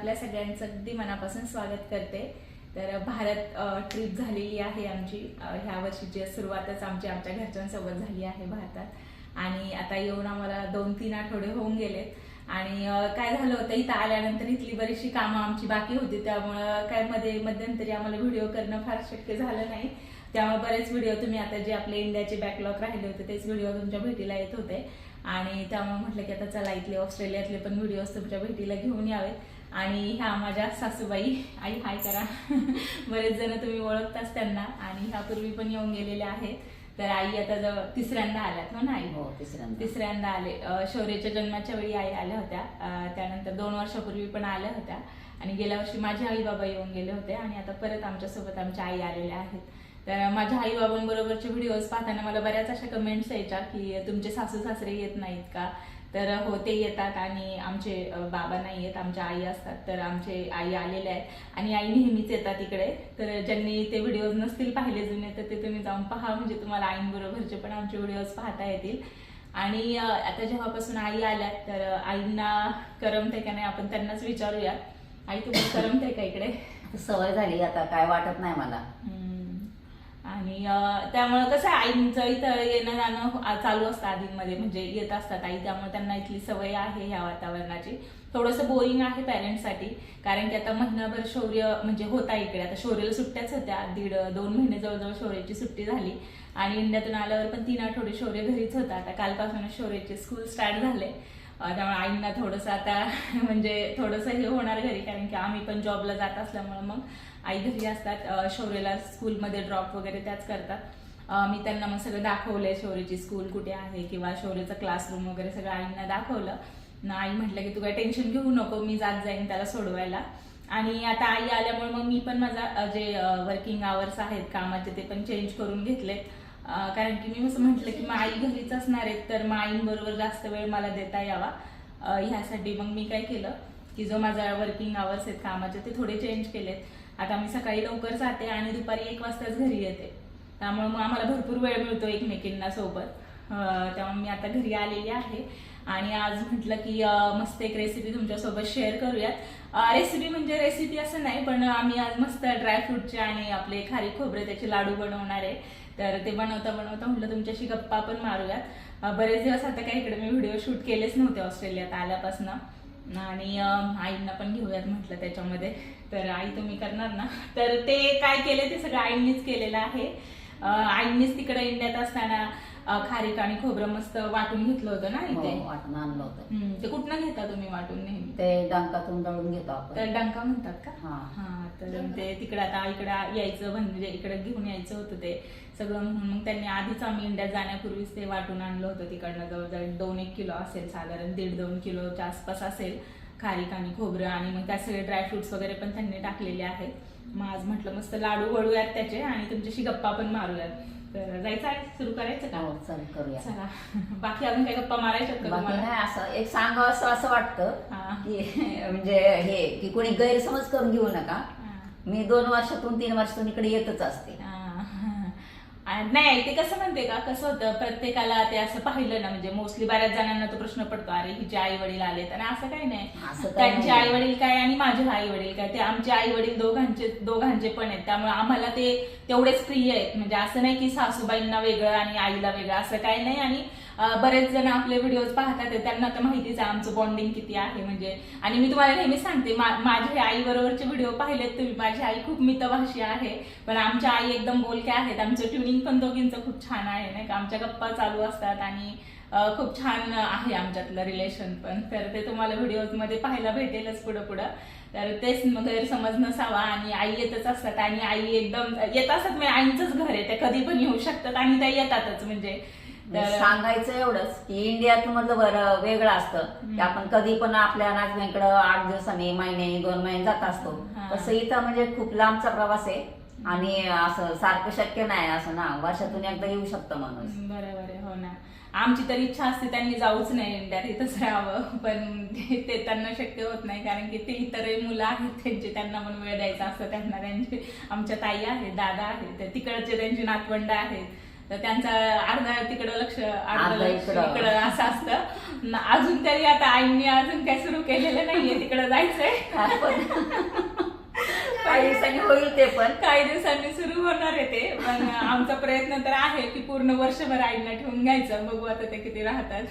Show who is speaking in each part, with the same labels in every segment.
Speaker 1: आपल्या सगळ्यांचं अगदी मनापासून स्वागत करते. तर भारत ट्रिप झालेली आहे आमची. ह्या वर्षीची सुरुवातच आमची आमच्या घरच्यांसोबत झाली आहे भारतात. आणि आता येऊन आम्हाला दोन तीन आठवडे होऊन गेलेत. आणि काय झालं होतं इथं आल्यानंतर इथली बरीचशी कामं आमची बाकी होती. त्यामुळं काय मध्ये मध्यंतरी आम्हाला व्हिडिओ करणं फार शक्य झालं नाही. त्यामुळे बरेच व्हिडिओ तुम्ही आता जे आपले इंडियाचे बॅकलॉग राहिले होते तेच व्हिडिओ तुमच्या भेटीला येत होते. आणि त्यामुळे म्हटलं की आता चला इथले ऑस्ट्रेलियातले पण व्हिडिओज तुमच्या भेटीला घेऊन यावेत. आणि ह्या माझ्या सासूबाई आई हाय करा. बरेच जण तुम्ही ओळखताच त्यांना आणि ह्यापूर्वी पण येऊन गेलेल्या आहेत. तर आई आता जवळ तिसऱ्यांदा आल्यात हो ना आई?
Speaker 2: हो तिसऱ्यांदा.
Speaker 1: तिसऱ्यांदा आले. शौर्याच्या जन्माच्या वेळी आई आल्या होत्या. त्यानंतर दोन वर्षापूर्वी पण आल्या होत्या. आणि गेल्या वर्षी माझे आई बाबा येऊन गेले होते आणि आता परत आमच्यासोबत आमच्या आई आलेल्या आहेत. तर माझ्या आई बाबांबरोबरचे व्हिडिओज पाहताना मला बऱ्याच अशा कमेंट्स यायच्या की तुमचे सासू सासरे येत नाहीत का? तर हो ते येतात आणि आमचे बाबा नाही येत आमच्या आई असतात तर आमचे आई आलेले आहेत आणि आई नेहमीच येतात इकडे. तर ज्यांनी ते व्हिडिओज नसतील पाहिले जुने तर ते तुम्ही जाऊन पहा. म्हणजे तुम्हाला आईंबरोबरचे पण आमचे व्हिडिओज पाहता येतील. आणि आता जेव्हापासून आई आल्यात तर आईंना करमते का नाही आपण त्यांनाच विचारूया. आई तुम्हाला करमते का इकडे?
Speaker 2: सवय झाली आता काय वाटत नाही मला.
Speaker 1: आणि त्यामुळे त्यामुळं कसं आहे, आईंचं इथं येणं जाणं चालू असतं आधीमध्ये म्हणजे येत असतात आई त्यामुळे त्यांना इथली सवय आहे ह्या वातावरणाची. थोडंसं बोरिंग आहे पॅरेंट्ससाठी कारण की आता महिनाभर शौर्य म्हणजे होता इकडे. आता शौर्यला सुट्ट्याच होत्या दीड दोन महिने जवळजवळ शौर्याची सुट्टी झाली. आणि इंडियातून आल्यावर पण तीन आठवडे शौर्य घरीच होता. आता कालपासून शौर्याचे स्कूल स्टार्ट झाले. त्यामुळे आईंना थोडंसं आता म्हणजे थोडंसं हे होणार घरी कारण की आम्ही पण जॉबला जात असल्यामुळे मग आई घरी असतात. शौर्यला स्कूलमध्ये ड्रॉप वगैरे त्याच करतात. मी त्यांना मग सगळं दाखवलंय शौर्यची स्कूल कुठे आहे किंवा शौर्यचं क्लासरूम वगैरे सगळं आईंना दाखवलं. ना आई म्हटलं की तू काय टेन्शन घेऊ नको मी जात जाईन त्याला सोडवायला. आणि आता आई आल्यामुळे मग मी पण माझा जे वर्किंग आवर्स आहेत कामाचे ते पण चेंज करून घेतलेत. कारण की मी असं म्हटलं की मग आई घरीच असणार आहेत तर मग आईंबरोबर जास्त वेळ मला देता यावा. ह्यासाठी मग मी काय केलं की जो माझा वर्किंग आवर्स आहेत कामाचे ते थोडे चेंज केलेत. आता मी सकाळी लवकर जाते आणि दुपारी एक वाजताच घरी येते. त्यामुळे मग आम्हाला भरपूर वेळ मिळतो एकमेकींना सोबत. तेव्हा त्यामुळे मी आता घरी आलेली आहे. आणि आज म्हटलं की मस्त एक रेसिपी तुमच्यासोबत शेअर करूयात. रेसिपी म्हणजे रेसिपी असं नाही पण आम्ही आज मस्त ड्रायफ्रूटचे आणि आपले खारी खोबरे त्याचे लाडू बनवणार आहे. तर ते बनवता बनवता म्हटलं तुमच्याशी गप्पा पण मारूयात. बरेच दिवस आता काही इकडे मी व्हिडिओ शूट केलेच नव्हते ऑस्ट्रेलियात आल्यापासून. आणि आईंना पण घेऊयात म्हटलं त्याच्यामध्ये. तर आई तुम्ही करणार ना. तर ते काय केले ते सगळं आईंनीच केलेलं आहे. आईंनीच तिकडे इंडियात असताना खारीक आणि खोबरं मस्त वाटून घेतलं होतं ना
Speaker 2: हो
Speaker 1: इथे
Speaker 2: वाटून आणलं होतं.
Speaker 1: हम्म, ते कुठनं घेता तुम्ही वाटून नेहमी?
Speaker 2: ते डंकातून दळून घेतो
Speaker 1: तर डंका म्हणतात का?
Speaker 2: हा.
Speaker 1: हा तर ते तिकडे आता इकडे यायचं म्हणजे इकडे घेऊन यायचं होतं ते सगळं म्हणून. मग त्यांनी आधीच आम्ही इंडियात जाण्यापूर्वीच ते वाटून आणलं होतं तिकडनं. जवळजवळ दोन एक किलो असेल साधारण दीड दोन किलोच्या आसपास असेल खारीक आणि खोबरं. आणि मग त्या सगळे ड्रायफ्रुट्स वगैरे पण त्यांनी टाकलेले आहेत. मग आज म्हटलं मस्त लाडू वळूयात त्याचे आणि तुमच्याशी गप्पा पण मारूयात. तर जायचं आहे सुरू करायचं का?
Speaker 2: हो चल करूया.
Speaker 1: चला. बाकी अजून काही गप्पा मारायच्यात का
Speaker 2: बाकी
Speaker 1: तुम्हाला?
Speaker 2: नाही असं एक सांगावं असं असं वाटतं
Speaker 1: हा.
Speaker 2: की म्हणजे हे की कोणी गैरसमज करून घेऊ नका.
Speaker 1: हा.
Speaker 2: मी दोन वर्षातून तीन वर्षातून इकडे येतच असते.
Speaker 1: नाही ते कसं म्हणते का कसं होतं प्रत्येकाला ते असं पाहिलं ना म्हणजे मोस्टली बऱ्याच जणांना तो प्रश्न पडतो अरे हिचे आई वडील आलेत आणि असं काही नाही. त्यांचे. आई वडील काय आणि माझे आई वडील काय ते आमचे आई वडील दोघांचे दोघांचे पण आहेत त्यामुळे आम्हाला ते तेवढेच प्रिय आहेत. म्हणजे असं नाही की सासूबाईंना वेगळं आणि आईला वेगळं असं काही नाही. आणि बरेच जण आपले व्हिडिओज पाहतात त्यांना तर माहितीच आहे आमचं बॉन्डिंग किती आहे म्हणजे. आणि मी तुम्हाला नेहमी सांगते माझे आई बरोबरचे व्हिडिओ पाहिलेत तुम्ही. माझी आई खूप मितभाषी आहे पण आमच्या आई एकदम बोलक्या आहेत. आमचं ट्युनिंग पण दोघींचं खूप छान आहे नाही का? आमच्या गप्पा चालू असतात आणि खूप छान आहे आमच्यातलं रिलेशन पण. तर ते तुम्हाला व्हिडिओजमध्ये पाहायला भेटेलच पुढं पुढं. तर तेच मग गैरसमज नसावा आणि आई येतच असतात आणि आई एकदम येत असतात म्हणजे आईचंच घर आहे. त्या कधी पण येऊ शकतात आणि त्या येतातच म्हणजे. तर
Speaker 2: सांगायचं एवढंच की इंडियात मधलं बरं वेगळं असतं. की आपण कधी पण आपल्या नाचण्याकडं आठ दिवसांनी महिने दोन महिने जात असतो. तसं इथं म्हणजे खूप लांबचा प्रवास आहे. आणि असं सारखं शक्य नाही असं ना. वर्षातून एकदा येऊ शकतं माणूस.
Speaker 1: बरोबर आहे हो ना. आमची तर इच्छा असते त्यांनी जाऊच नाही इंडियात इथंच राहावं. पण ते त्यांना शक्य होत नाही. कारण की ते इतरही मुलं आहेत त्यांचे त्यांना पण वेळ द्यायचा असतं. त्यांना त्यांचे आमच्या ताई आहेत दादा आहेत ते तिकडचे त्यांची नातवंड आहेत. तर त्यांचा अर्धा तिकडं लक्ष अर्धा लक्ष
Speaker 2: इकडं.
Speaker 1: असं असतं. अजून तरी आता आईंनी अजून काही सुरू केलेलं नाहीये तिकडं जायचंय.
Speaker 2: काही दिवसांनी होईल ते पण.
Speaker 1: काही दिवसांनी सुरू होणार आहे ते पण आमचा प्रयत्न तर आहे की पूर्ण वर्षभर आईंना ठेवून घ्यायचं. बघू आता ते किती राहतात.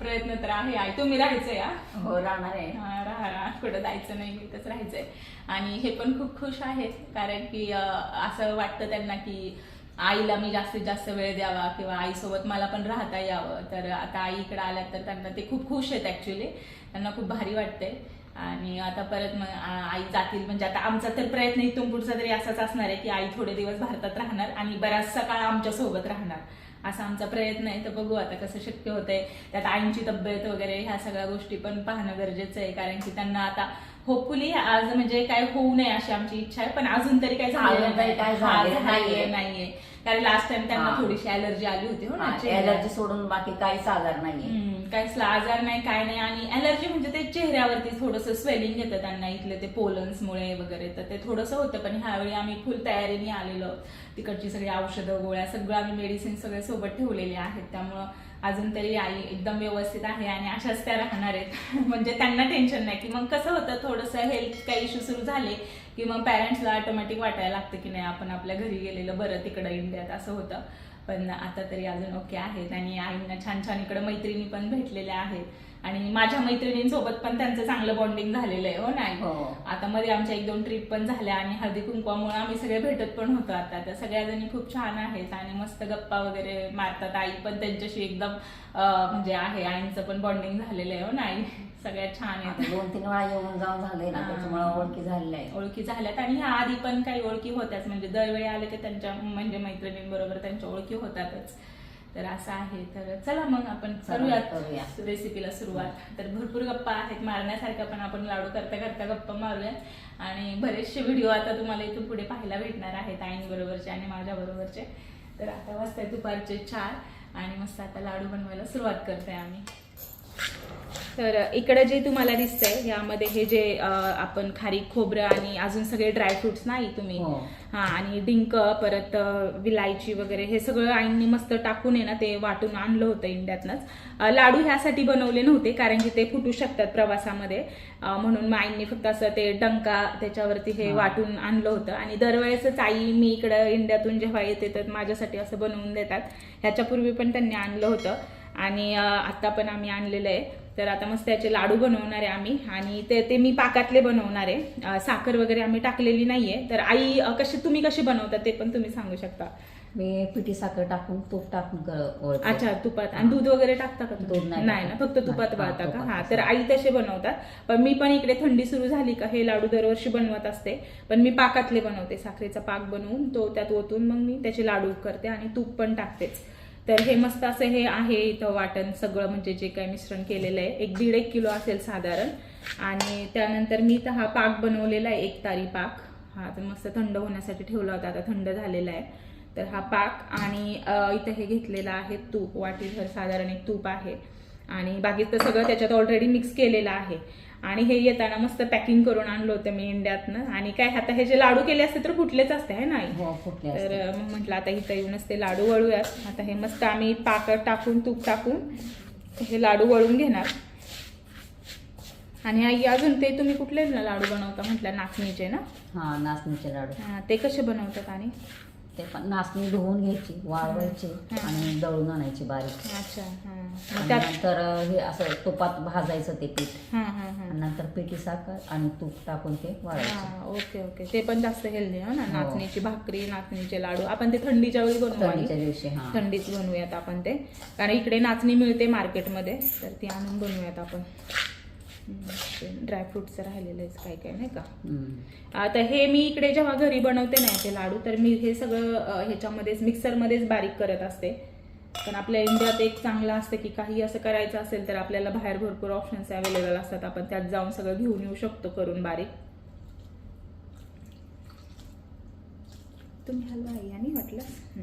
Speaker 1: प्रयत्न तर आहे. आई तुम्ही राहायचंय हा?
Speaker 2: हो राहणार आहे.
Speaker 1: हा, राहा कुठं जायचं नाही इथंच राहायचंय. आणि हे पण खूप खुश आहेत कारण की असं वाटतं त्यांना की आईला मी जास्तीत जास्त वेळ द्यावा किंवा आईसोबत मला पण राहता यावं. तर आता आई इकडे आल्या तर त्यांना ते खूप खुश आहेत ऍक्च्युली त्यांना खूप भारी वाटतंय. आणि आता परत मग आई जातील. म्हणजे आता आमचा तर प्रयत्न इथून पुढचा तरी असाच असणार आहे की आई थोडे दिवस भारतात राहणार आणि बराचसा काळ आमच्यासोबत राहणार. असा आमचा प्रयत्न आहे तर बघू आता कसं शक्य होतंय. त्यात आईंची तब्येत वगैरे ह्या सगळ्या गोष्टी पण पाहणं गरजेचं आहे कारण की त्यांना आता होपफुली आज म्हणजे काय होऊ नये अशी आमची इच्छा आहे पण अजून तरी काय झालेलं नाहीये.
Speaker 2: नाहीये.
Speaker 1: कारण लास्ट टाइम त्यांना
Speaker 2: हा.
Speaker 1: थोडीशी अलर्जी आली होती हो ना चेहऱ्याला.
Speaker 2: एलर्जी सोडून बाकी काहीच आजार नाहीये
Speaker 1: हम्म, काहीच आजार नाही काय नाही आणि अलर्जी म्हणजे ते चेहऱ्यावरती थोडंसं स्वेलिंग येतं त्यांना इथले ते पोलन्समुळे वगैरे तर ते थोडंसं होतं पण ह्यावेळी आम्ही फुल तयारीने आलेलो तिकडची सगळी औषधं गोळ्या सगळं आम्ही मेडिसिन सगळे सोबत ठेवलेले आहेत त्यामुळं अजून तरी आई एकदम व्यवस्थित आहे आणि अशाच त्या राहणार आहेत. म्हणजे त्यांना टेन्शन नाही की मग कसं होतं थोडंसं हेल्थ काही इश्यू सुरू झाले की मग पॅरेंट्सला ऑटोमॅटिक वाटायला लागतं की नाही आपण आपल्या घरी गेलेलं बरं तिकडं इंडियात असं होतं. पण आता तरी अजून ओके आहेत आणि आईंना छान छान इकडे मैत्रिणी पण भेटलेल्या आहेत. आणि माझ्या मैत्रिणींसोबत पण त्यांचं चांगलं बॉन्डिंग झालेलं आहे हो नाही
Speaker 2: हो.
Speaker 1: आता मध्ये आमच्या एक दोन ट्रिप पण झाल्या आणि हळदी कुंकवामुळे आम्ही सगळे भेटत पण होतो आता. तर सगळ्या जणी खूप छान आहेत आणि मस्त गप्पा वगैरे मारतात. आई पण त्यांच्याशी एकदम अं, म्हणजे आहे. आईंचं पण बॉन्डिंग झालेलं आहे हो ना आई? सगळ्यात छान
Speaker 2: आता
Speaker 1: आहेत.
Speaker 2: दोन तीन वेळा येऊन जाऊन झालंय ना. त्याच्यामुळे ओळखी झालेल्या आहे
Speaker 1: ओळखी झाल्यात. आणि ह्या आधी पण काही ओळखी होत्याच. म्हणजे दरवेळी आले की त्यांच्या म्हणजे मैत्रिणींबरोबर त्यांच्या ओळखी होतातच. तर असं आहे. तर चला मग आपण करूयात
Speaker 2: करूया.
Speaker 1: रेसिपीला सुरुवात. तर भरपूर गप्पा आहेत. मारण्यासारख्या पण आपण लाडू करता करता गप्पा मारूया आणि बरेचसे व्हिडिओ आता तुम्हाला इथून पुढे पाहायला भेटणार आहेत आईंबरोबरचे आणि माझ्या बरोबरचे. तर आता वाजताय दुपारचे चार आणि मस्त आता लाडू बनवायला सुरुवात करतोय आम्ही. तर इकडे जे तुम्हाला दिसतंय यामध्ये हे जे आपण खारीक खोबरं आणि अजून सगळे ड्रायफ्रुट्स नाही तुम्ही?
Speaker 2: हो.
Speaker 1: हा आणि डिंक परत विलायची वगैरे हे सगळं आईंनी मस्त टाकून आहे ना ते वाटून आणलं होतं इंडियातनंच. लाडू ह्यासाठी बनवले नव्हते कारण की ते फुटू शकतात प्रवासामध्ये. म्हणून मग आईंनी फक्त असं ते डंका त्याच्यावरती हे
Speaker 2: हा.
Speaker 1: वाटून आणलं होतं. आणि दरवेळेसच आई मी इकडं इंडियातून जेव्हा येते तर माझ्यासाठी असं बनवून देतात. ह्याच्यापूर्वी पण त्यांनी आणलं होतं. आणि अं, आता पण आम्ही आणलेलं आहे. तर आता मस्त त्याचे लाडू बनवणार आहे आम्ही. आणि ते ते मी पाकातले बनवणार आहे. साखर वगैरे आम्ही टाकलेली नाहीये. तर आई कशी तुम्ही कशी बनवता ते पण तुम्ही सांगू शकता.
Speaker 2: मी पिठी साखर टाकून तूप टाकून.
Speaker 1: अच्छा तुपात. आणि दूध वगैरे टाकता का?
Speaker 2: दूध नाही
Speaker 1: ना. फक्त तुपात
Speaker 2: हा,
Speaker 1: का? हा. तर आई तसे बनवतात. पण मी पण इकडे थंडी सुरू झाली का हे लाडू दरवर्षी बनवत असते. पण मी पाकातले बनवते. साखरेचा पाक बनवून तो त्यात ओतून मग मी त्याचे लाडू करते आणि तूप पण टाकतेच. तर हे मस्त असं हे आहे इथं वाटण सगळं म्हणजे जे काही मिश्रण केलेलं आहे. एक दीड एक किलो असेल साधारण. आणि त्यानंतर मी तर हा पाक बनवलेला आहे एक तारी पाक. हा तर मस्त थंड होण्यासाठी ठेवला होता आता थंड झालेला आहे. तर हा पाक आणि इथं हे घेतलेलं आहे तूप. वाटीभर साधारण एक तूप आहे. आणि बाकीचं सगळं त्याच्यात ऑलरेडी मिक्स केलेलं आहे. आणि हे येताना मस्त पॅकिंग करून आणलं होतं मी इंडियातनं. आणि काय आता हे जे लाडू केले असते तर कुठलेच असते है नाही
Speaker 2: हो
Speaker 1: तर मग म्हटलं आता इथं येऊनच ते लाडू वळूयात. आता हे मस्त आम्ही पाक टाकून तूप टाकून हे लाडू वळून घेणार. आणि आई अजून ते तुम्ही कुठले ना लाडू बनवता म्हटलं नाचणीचे ना?
Speaker 2: हा नाचणीचे लाडू.
Speaker 1: हा, ते कसे बनवतात आणि?
Speaker 2: ते पण नाचणी धुवून घ्यायची वाळवायची. आणि दळून आणायची बारीक.
Speaker 1: अच्छा हा
Speaker 2: आणि नंतर हे असं तुपात भाजायचं ते पीठ.
Speaker 1: हा हा हा
Speaker 2: आणि नंतर पिठी साखर आणि तूप टाकून ते वाळायचं
Speaker 1: हा ओके ओके. ते पण जास्त हेल्दी हो ना?
Speaker 2: हो.
Speaker 1: नाचणीची भाकरी नाचणीचे लाडू. आपण ते थंडीच्या वेळी
Speaker 2: थंडीच्या दिवशी हा.
Speaker 1: थंडीत बनवूयात आपण ते. कारण इकडे नाचणी मिळते मार्केटमध्ये तर ती आणून बनवूयात आपण. ड्रायफ्रुटचं राहिलेलंच काय काय नाही का. आता हे मी इकडे जेव्हा घरी बनवते ना ते लाडू तर मी हे सगळं ह्याच्यामध्येच मिक्सरमध्येच बारीक करत असते. पण आपल्या इंडियात एक चांगलं असतं की काही असं करायचं असेल तर आपल्याला बाहेर भरपूर ऑप्शन्स अवेलेबल असतात. आपण त्यात जाऊन सगळं घेऊन येऊ शकतो करून बारीक. तुम्ही हलवा आई आणि म्हटलं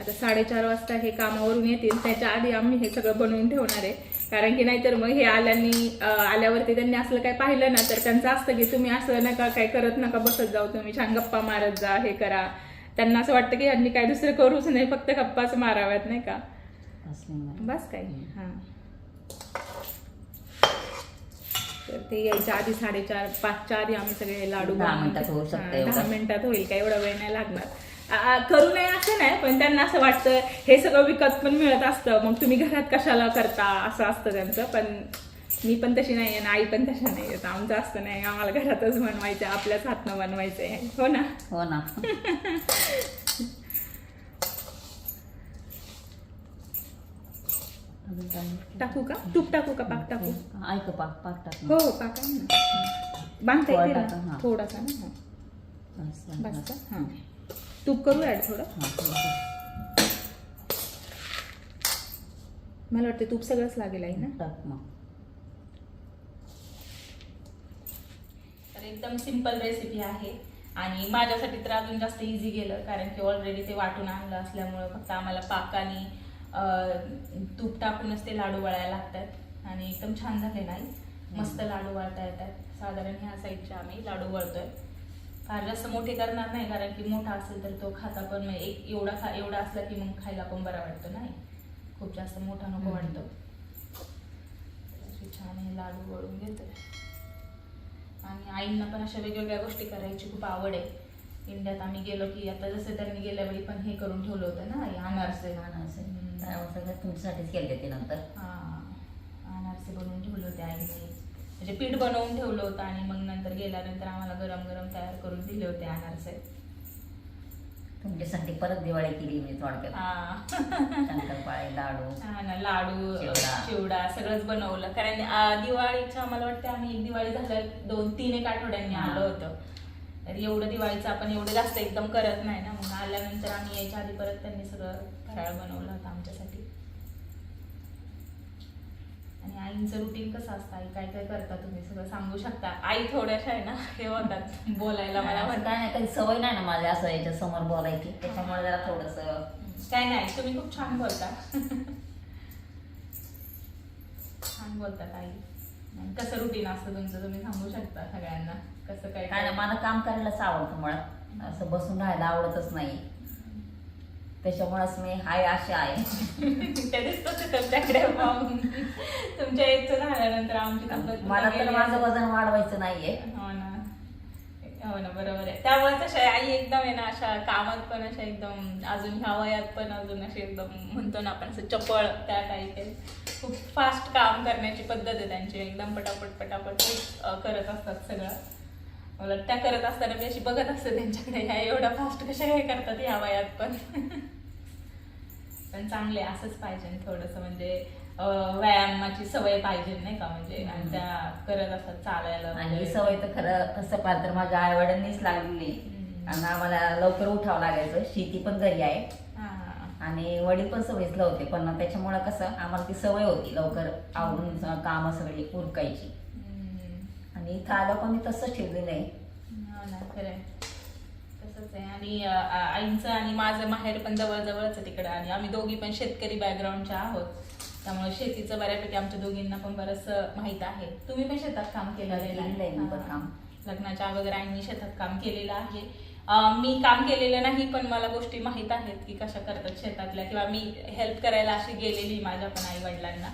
Speaker 1: आता साडेचार वाजता हे कामावरून येतील. त्याच्या आधी आम्ही हे सगळं बनवून ठेवणार आहे. कारण की नाहीतर मग हे आल्यानी आल्यावरती त्यांनी असलं काय पाहिलं ना तर त्यांचं असतं की तुम्ही असं नका काय करत नका बसत जाऊ तुम्ही. छान गप्पा मारत जा हे करा. त्यांना असं वाटतं की यांनी काय दुसरं करूच नाही फक्त गप्पाच माराव्यात नाही का. बस काय हां. तर ते यायच्या आधी साडेचार पाचच्या आधी आम्ही सगळे लाडू
Speaker 2: दहा मिनिटात
Speaker 1: होईल काय एवढा वेळ नाही लागणार. करू नये असं नाही पण त्यांना असं वाटतं हे सगळं विकत पण मिळत असतं मग तुम्ही घरात कशाला करता असं असतं त्यांचं पण मी पण तशी नाही आणि आई पण तशा नाही. आहेत आमचं असतं नाही आम्हाला घरातच बनवायचं आहे, आपल्याच हातनं बनवायचं आहे. हो ना?
Speaker 2: हो ना?
Speaker 1: टाकू का? तूप टाकू का? पाक टाकू?
Speaker 2: ऐक पाक पाक टाक
Speaker 1: हो हो पाक आहे ना. बांधता येते ना. थोडासा ना? हां.
Speaker 2: बस,
Speaker 1: हां. तूप करू ॲड थोडं. मला वाटतं तूप सगळंच लागेल आहे ना?
Speaker 2: टाक मग.
Speaker 1: तर एकदम सिंपल रेसिपी आहे. आणि माझ्यासाठी तर अजून जास्त इझी गेलं कारण की ऑलरेडी ते वाटून आणलं असल्यामुळं फक्त आम्हाला पाक आणि तूप टाकूनच ते लाडू वळायला लागतात. आणि एकदम छान झाले नाही मस्त लाडू वळता येतात. साधारण ह्या साईडचे आम्ही लाडू वळतोय. फार जास्त मोठे करणार नाही कारण की मोठा असेल तर तो खाता पण एक एवढा खा एवढा असला की मग खायला पण बरा वाटतो नाही? खूप जास्त मोठा नको. वाटतो. छान हे लाडू वळून घेतोय आणि आईंना पण अशा वेगवेगळ्या गोष्टी करायची खूप आवड आहे. इंडियात आम्ही गेलो की आता जसं त्यांनी गेल्या वेळी पण हे करून ठेवलं होतं ना अनारसे
Speaker 2: अनारसे. तुमच्यासाठीच केले ते नंतर.
Speaker 1: हा अनारसे बनवून ठेवले होते आईने. म्हणजे पीठ बनवून ठेवलं होतं आणि मग नंतर गेल्यानंतर आम्हाला गरम गरम तयार करून दिले होते अनारसे.
Speaker 2: तुमच्यासाठी परत दिवाळी केली मी थोडक्यात.
Speaker 1: हा.
Speaker 2: शंकरपाळे लाडू
Speaker 1: हा ना लाडू
Speaker 2: चिवडा.
Speaker 1: सगळंच बनवलं. कारण अं, दिवाळीच्या मला वाटतं आम्ही एक दिवाळी झालं दोन तीन एक आठवड्यांनी. आलो होतं. तर एवढं दिवाळीचं आपण एवढं जास्त एकदम करत नाही ना. मग आल्यानंतर आम्ही यायच्या आधी परत त्यांनी सगळं फराळ बनवलं होतं आमच्यासाठी आणि आईंचं रुटीन कसं असतं? आई काय काय करता तुम्ही? सगळं सांगू शकता? आई थोड्याशा आहे ना हे होतात. बोलायला मला
Speaker 2: असं काय नाही कधी सवय नाही ना माझ्या असं याच्या समोर बोलायची त्याच्यामुळे जरा थोडस
Speaker 1: काय नाही तुम्ही खूप छान बोलता. छान बोलतात आई. कसं रुटीन असतं तुमचं तुम्ही सांगू शकता सगळ्यांना कसं काय
Speaker 2: काय? मला काम करायलाच आवडतं मुळात. असं बसून राहायला आवडतच नाही. त्याच्यामुळेच मी हाय अशी आहे.
Speaker 1: ते दिसतच आहे तुमच्याकडे. तुमच्या एजचं झाल्यानंतर आमची तब्येत
Speaker 2: मला तर माझं. वजन वाढवायचं नाहीये.
Speaker 1: हो ना. हो ना बरोबर आहे. त्यामुळे तशा आई एकदम आहे ना अशा कामात पण अशा एकदम अजून ह्या वयात पण अजून अशी एकदम म्हणतो ना आपण असं चपळ त्या टाईप आहे खूप फास्ट काम करण्याची पद्धत आहे त्यांची. एकदम पटापट पटापट करत असतात सगळं. मला त्या करत असताना मी अशी बघत असते त्यांच्याकडे ह्या एवढं फास्ट कशा काय करतात ह्या वयात पण पण चांगले असंच पाहिजे थोडंसं म्हणजे व्यायामाची सवय पाहिजे नाही का म्हणजे आणि त्या करत असतात चालायला
Speaker 2: आणि. सवय तर खरं तसं पाहिलं तर माझ्या आई वडिलांनीच लागलेली
Speaker 1: हम्म.
Speaker 2: आणि आम्हाला लवकर उठावं लागायचं शेती पण घरी आहे. आणि वडील पण सवयीतलं होते पण त्याच्यामुळे कसं आम्हाला ती सवय होती लवकर आवरून कामं सगळी उरकायची. आणि इथं आलं पण मी तसंच ठेवलेलं आहे.
Speaker 1: हो तसंच आहे. आणि आईंचं आणि माझं माहेर पण जवळजवळच आहे तिकडं. आणि आम्ही दोघी पण शेतकरी बॅकग्राऊंडच्या आहोत. त्यामुळे शेतीचं बऱ्यापैकी आमच्या दोघींना पण बरंच माहीत आहे. तुम्ही पण शेतात काम केलेलं आहे. लग्नाच्या अगोदर आईंनी शेतात काम केलेलं आहे. मी काम केलेलं नाही पण मला गोष्टी माहीत आहेत की कशा करतात शेतातल्या किंवा मी हेल्प करायला अशी गेलेली माझ्या पण आई वडिलांना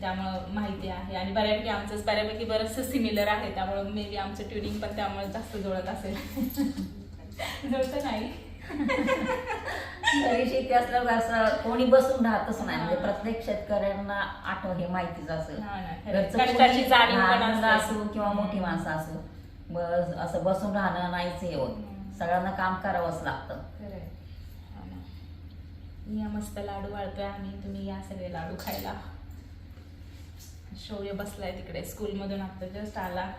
Speaker 1: त्यामुळं माहिती आहे. आणि बऱ्यापैकी आमचंच बऱ्यापैकी बरंचसं सिमिलर आहे. त्यामुळं मे बी आमचं ट्युनिंग पण त्यामुळे जास्त जुळत असेल. जुळतं नाही.
Speaker 2: शेती असल्यावर असं कोणी बसून राहतच नाही. म्हणजे प्रत्येक शेतकऱ्यांना आठव हे माहितीच असेल. असो किंवा मोठी माणसं असो बस असं बसून राहणं नाहीच हे होत. सगळ्यांना काम करावंच लागतं.
Speaker 1: मस्त लाडू वाळतोय. आम्ही तुम्ही या सगळे लाडू खायला. शौर्य बसलाय तिकडे. स्कूलमधून आता जस्ट आला.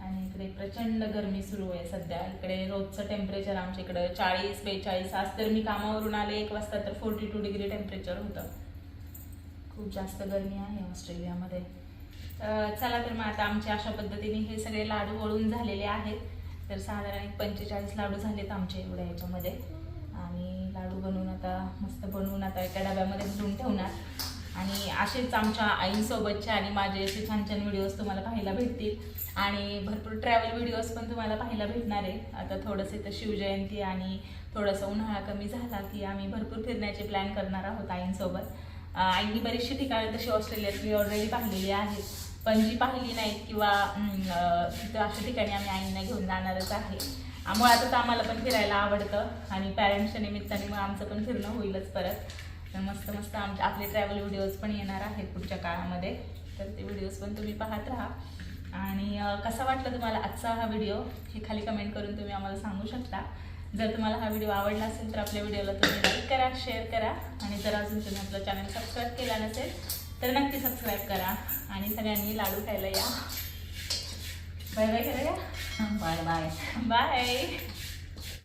Speaker 1: आणि इकडे प्रचंड गरमी सुरू आहे सध्या. इकडे रोजचं टेम्परेचर आमच्या इकडे चाळीस बेचाळीस. आज तर मी कामावरून आले एक वाजता तर फोर्टी टू डिग्री टेम्परेचर होतं. खूप जास्त गरमी आहे ऑस्ट्रेलियामध्ये. चला तर मग आता आमच्या अशा पद्धतीने हे सगळे लाडू वळून झालेले आहेत. तर साधारण एक पंचेचाळीस लाडू झालेत आमचे एवढ्या याच्यामध्ये. आणि लाडू बनवून आता मस्त बनवून आता एका डब्यामध्ये भरून ठेवणार. आणि असेच आमच्या आईसोबतचे आणि माझे असे छान छान व्हिडिओज तुम्हाला पाहायला भेटतील. आणि भरपूर ट्रॅव्हल व्हिडिओज पण तुम्हाला पाहायला भेटणार आहे. आता थोडंसं इथं शिवजयंती आणि थोडासा उन्हाळा कमी झाला की आम्ही भरपूर फिरण्याचे प्लॅन करणार आहोत आईंसोबत. आईंनी बरीचशी ठिकाणं तशी ऑस्ट्रेलियातली ऑलरेडी पाहिलेली आहेत. पण जी पाहिली नाहीत किंवा तिथं अशा ठिकाणी आम्ही आईंना घेऊन जाणारच आहे. आ, मुळात तर आम्हाला पण फिरायला आवडतं आणि पॅरेंट्सच्या निमित्ताने मग आमचं पण फिरणं होईलच परत. तर मस्त मस्त आमचे आपले ट्रॅव्हल व्हिडिओज पण येणार आहेत पुढच्या काळामध्ये. तर ते व्हिडिओज पण तुम्ही पाहत राहा. आणि कसा वाटला तुम्हाला आजचा हा व्हिडिओ हे खाली कमेंट करून तुम्ही आम्हाला सांगू शकता. जर तुम्हाला हा व्हिडिओ आवडला असेल तर आपल्या व्हिडिओला तुम्ही लाईक करा शेअर करा. आणि जर अजून तुम्ही आपलं चॅनल सबस्क्राईब केला नसेल तर नक्की सबस्क्राईब करा. आणि सगळ्यांनी लाडू खायला या. बाय बाय करा या
Speaker 2: बाय बाय
Speaker 1: बाय